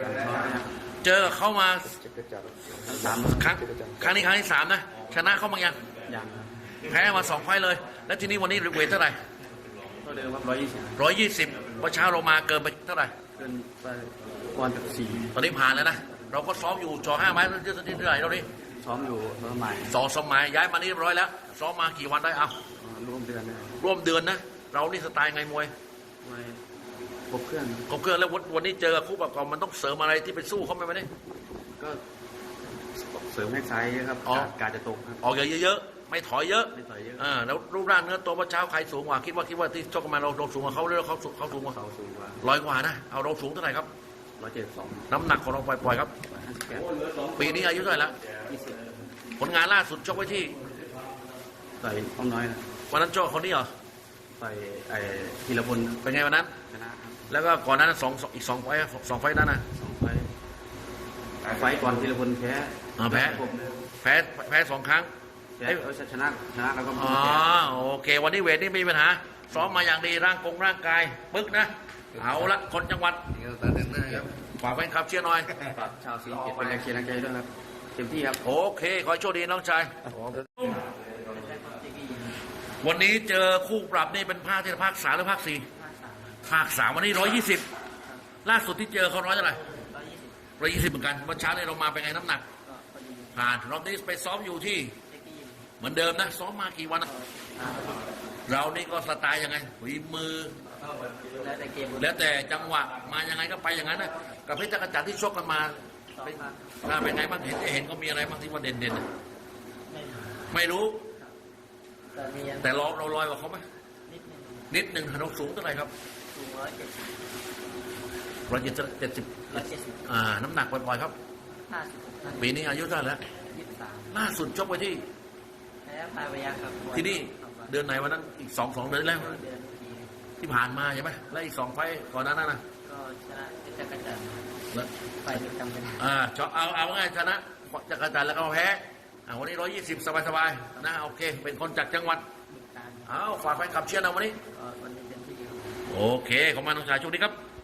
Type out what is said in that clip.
ร้อยนะเจอเขามาสามครั้งครั้งนี้ครั้งที่สามนะ ชนะเขาบางยังอย่างครับแพ้มาสองไฟล์เลย แล้วทีนี้วันนี้เวทเท่าไหร่ก็เดิมครับร้อยยี่สิบร้อยยี่สิบพอเช้าเรามาเกินไปเท่าไหร่เกินไปวันกับสี่ตอนนี้ผ่านแล้วนะเราก็ซ้อมอยู่จอห้าไม้เท่าไหร่เราดิซ้อมอยู่เมื่อใหม่สองสมัยย้ายมานี่เรียบร้อยแล้วซ้อมมากี่วันได้เอาร่วมเดือนนะครับร่วมเดือนนะ เรานี่สไตล์ไงมวยไว้ ครบเครื่องครบเครื่องแล้ววันวันนี้เจอกับคู่ปรับกองมันต้องเสริมอะไรที่ไปสู้เขาไหมวันนี้ก็เสริมแข้งซ้ายเยอะครับอ๋อ การการจะตกครับ ออกเยอะๆไม่ถอยเยอะไม่ต่อยเยอะ อ่าแล้วรูปร่างเนื้อตัวพระเช้าใครสูงกว่าคิดว่าคิดว่าที่ชกกันมาเราเราสูงกว่าเขาหรือเขาสูงเขาสูงกว่าเสาสูงกว่าร้อยกว่านะเอาเราสูงเท่าไหร่ครับร้อยเจ็ดสองน้ำหนักของเราปล่อยๆครับร้อยห้าสิบแปดปีนี้อายุเท่าไหร่แล้วยี่สิบผลงานล่าสุดชกไว้ที่ต่อยอ้อมน้อยนะวันนั้นชกคนนี้เหรอ ต่อยไอ้ธีรพลเป็นไงวันนั้น ชนะครับแล้วก็ก่อนหนานั้นสองสองอีกสองไฟล์สองไฟล์นั้นนะ สองไฟต์ไฟต์ก่อนธีรพลแพ้อ่าแพ้ ผมแพ้แพ้สองครั้ง แพ้เออชนะชนะแล้วก็อ๋อแพ้โอเค วันนี้เวทนี่ไม่มีปัญหาซ้อมมาอย่างดีร่างกงร่างกายปึ๊กนะเอาละคนจังหวัดฝากแฟนคลับเชียร์หน่อย ฝากชาวสีเกตเป็นแรงเชียร์แรงใจด้วยครับเต็มที่ครับ โอเค ขอให้โชคดีน้องชาย วันนี้เจอคู่ปรับนี่เป็นภาคที่ภาคสามหรือภาคสี่ภาคสามวันนี้ร้อยยี่สิบล่าสุดที่เจอเขาร้อยเท่าไหร่ร้อยยี่สิบเหมือนกันวันเช้าเนี่ยเรามาเป็นไงน้ำหนักผ่านรอบนี้ไปซ้อมอยู่ที่ เหมือนเดิมนะ ซ้อมมากี่วันเรานี่ก็สไตล์ยังไงฝีมือ แล้วแต่เกมแล้วแต่จังหวะมายังไงก็ไปอย่างนั้นนะกับเพชรจักรจันทร์ที่ชกกันมาเป็นมาอ่าเป็นไงบ้างเห็นเห็นก็มีอะไรบ้างที่ว่าเด่นเด่นๆไม่รู้ แต่มียังแต่เราเราลอยกว่าเขาไหมนิดหนึงนิดหนึ่งเราสูงเท่าไหร่ครับสูงร้อยเจ็ดสิบร้อยเจ็ดเจ็ดสิบร้อยเจ็ดสิบอ่า น้ำหนักปล่อยๆครับห้าสิบห้าสิบปีนี้อายุเท่าไหร่แล้วยี่สิบสามล่าสุดชกไปที่แล้วพาไปยังครับที่นี่เดือนไหนวันนั้นอีกสองสองเดือนแล้วเดือนทีที่ผ่านมาใช่ไหมแล้วอีกสองไฟต์ก่อนหนั้นนะก็ชนะเพชรจักรจันทร์แล้วไปจำเป็นอ่าชอเอาเอาง่ายชนะจักรจันทร์แล้วก็มาแพ้ อ่าวันนี้ร้อยยี่สิบสบายๆนะโอเค เป็นคนจากจังหวัดบึงการเอาฝากแฟนคลับเชียร์นะวันนี้ก็วันนี้เป็นที่ดีครับโอเค ขอบคุณมากน้องชายโชคดีครับ